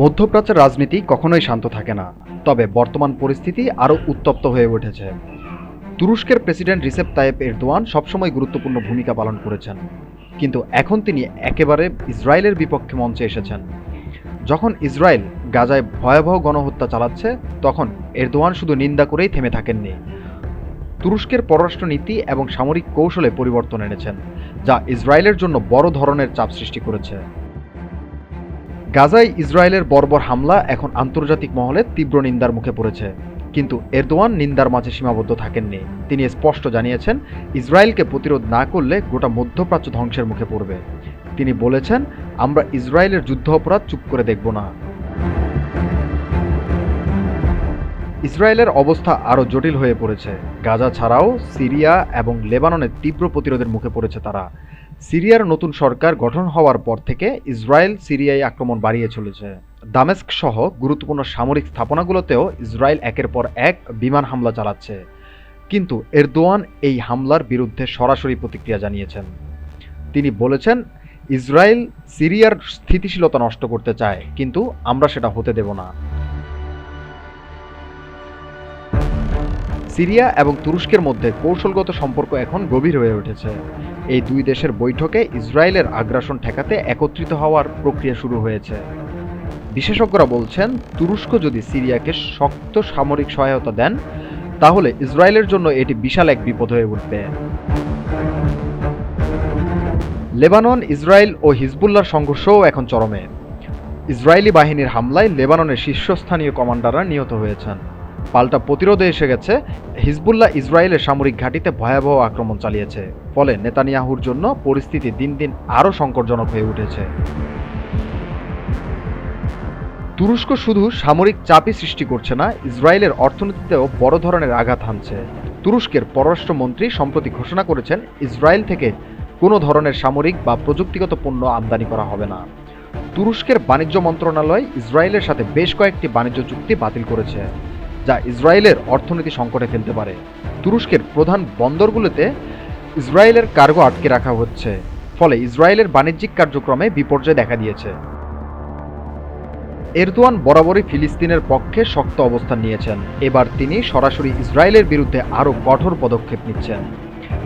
মধ্যপ্রাচ্যের রাজনীতি কখনোই শান্ত থাকে না, তবে বর্তমান পরিস্থিতি আরও উত্তপ্ত হয়ে উঠেছে। তুরস্কের প্রেসিডেন্ট রিসেপ তায়েব এরদোয়ান সবসময় গুরুত্বপূর্ণ ভূমিকা পালন করেছেন, কিন্তু এখন তিনি একেবারে ইসরায়েলের বিপক্ষে মঞ্চে এসেছেন। যখন ইসরায়েল গাজায় ভয়াবহ গণহত্যা চালাচ্ছে, তখন এরদোয়ান শুধু নিন্দা করেই থেমে থাকেননি। তুরস্কের পররাষ্ট্রনীতি এবং সামরিক কৌশলে পরিবর্তন এনেছেন, যা ইসরায়েলের জন্য বড় ধরনের চাপ সৃষ্টি করেছে। গাজায় ইসরায়েলের বর্বর হামলা এখন আন্তর্জাতিক মহলে তীব্র নিন্দার মুখে পড়েছে। কিন্তু এরদোয়ান নিন্দার মাঝে সীমাবদ্ধ থাকেননি। তিনি স্পষ্ট জানিয়েছেন, ইসরায়েলকে প্রতিরোধ না করলে গোটা মধ্যপ্রাচ্য ধ্বংসের মুখে পড়বে। তিনি বলেছেন, আমরা ইসরায়েলের যুদ্ধ অপরাধ চুপ করে দেখব না। ইসরায়েলের অবস্থা আরও জটিল হয়ে পড়েছে। গাজা ছাড়াও সিরিয়া এবং লেবাননের তীব্র প্রতিরোধের মুখে পড়েছে তারা। সিরিয়ার নতুন সরকার গঠন হওয়ার পর থেকে ইসরায়েল সিরিয়ায় আক্রমণ বাড়িয়ে চলেছে। দামেস্ক সহ গুরুত্বপূর্ণ সামরিক স্থাপনাগুলোতেও ইসরায়েল একের পর এক বিমান হামলা চালাচ্ছে। কিন্তু এরদোয়ান এই হামলার বিরুদ্ধে সরাসরি প্রতিক্রিয়া জানিয়েছেন। তিনি বলেছেন, ইসরায়েল সিরিয়ার স্থিতিশীলতা নষ্ট করতে চায়, কিন্তু আমরা সেটা হতে দেব না। সিরিয়া এবং তুরস্কের মধ্যে কৌশলগত সম্পর্ক এখন গভীর হয়ে উঠেছে। এই দুই দেশের বৈঠকে ইসরায়েলের আগ্রাসন ঠেকাতে একত্রিত হওয়ার প্রক্রিয়া শুরু হয়েছে। বিশেষজ্ঞরা বলছেন, তুরস্ক যদি সিরিয়াকে শক্ত সামরিক সহায়তা দেন, তাহলে ইসরায়েলের জন্য এটি বিশাল এক বিপদ হয়ে উঠবে। লেবানন, ইসরায়েল ও হিজবুল্লার সংঘর্ষও এখন চরমে। ইসরায়েলি বাহিনীর হামলায় লেবাননের শীর্ষস্থানীয় কমান্ডাররা নিহত হয়েছেন। পাল্টা প্রতিরোধে এসে গেছে। হিজবুল্লাহ ইসরায়েলের সামরিক ঘাঁটিতে ভয়াবহ আক্রমণ চালিয়েছে। ফলে নেতানিয়াহুর জন্য পরিস্থিতি দিন দিন আরও সংকটজনক হয়ে উঠেছে। তুরস্ক শুধু সামরিক চাপই সৃষ্টি করছে না, ইসরায়েলের অর্থনীতিতেও বড় ধরনের আঘাত হানছে। তুরস্কের পররাষ্ট্রমন্ত্রী সম্প্রতি ঘোষণা করেছেন, ইসরায়েল থেকে কোনো ধরনের সামরিক বা প্রযুক্তিগত পণ্য আমদানি করা হবে না। তুরস্কের বাণিজ্য মন্ত্রণালয় ইসরায়েলের সাথে বেশ কয়েকটি বাণিজ্য চুক্তি বাতিল করেছে। যা ইসরায়েলের অর্থনীতি সংকটে ফেলতে পারে। তুরস্কের প্রধান বন্দরগুলোতে ইসরায়েলের কার্গো আটকে রাখা হচ্ছে। ফলে ইসরায়েলের বাণিজ্যিক কার্যক্রমে বিপর্যয় দেখা দিয়েছে। এরদোয়ান বরাবরই ফিলিস্তিনের পক্ষে শক্ত অবস্থান নিয়েছেন। এবার তিনি সরাসরি ইসরায়েলের বিরুদ্ধে আরও কঠোর পদক্ষেপ নিচ্ছেন।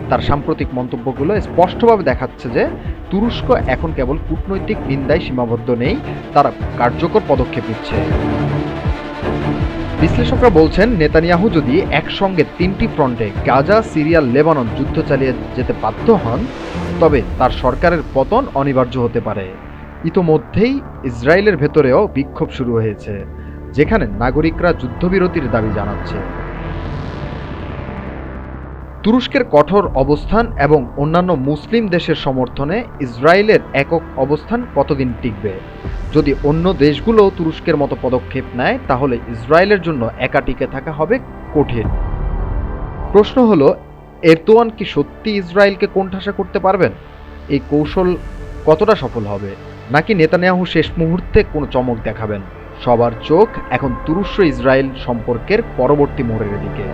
তার সাম্প্রতিক মন্তব্যগুলো স্পষ্টভাবে দেখাচ্ছে যে, তুরস্ক এখন কেবল কূটনৈতিক নিন্দায় সীমাবদ্ধ নেই, তারা কার্যকর পদক্ষেপ নিচ্ছে। বিশ্লেষকরা বলছেন, নেতানিয়াহু যদি একসঙ্গে তিনটি ফ্রন্টে গাজা সিরিয়াল লেবানন যুদ্ধ চালিয়ে যেতে বাধ্য হন, তবে তার সরকারের পতন অনিবার্য হতে পারে। ইতোমধ্যেই ইসরায়েলের ভেতরেও বিক্ষোভ শুরু হয়েছে, যেখানে নাগরিকরা যুদ্ধবিরতির দাবি জানাচ্ছে। তুরস্কের কঠোর অবস্থান এবং অন্যান্য মুসলিম দেশের সমর্থনে ইসরায়েলের একক অবস্থান কতদিন টিকবে? যদি অন্য দেশগুলো তুরস্কের মতো পদক্ষেপ নেয়, তাহলে ইসরায়েলের জন্য একা টিকে থাকা হবে কঠিন। প্রশ্ন হলো এরতোয়ান কি সত্যি ইসরায়েলকে কোণঠাসা করতে পারবেন? এই কৌশল কতটা সফল হবে? নাকি নেতানিয়াহু শেষ মুহূর্তে কোনো চমক দেখাবেন? সবার চোখ এখন তুরস্ক ইসরায়েল সম্পর্কের পরবর্তী মোড়ের দিকে।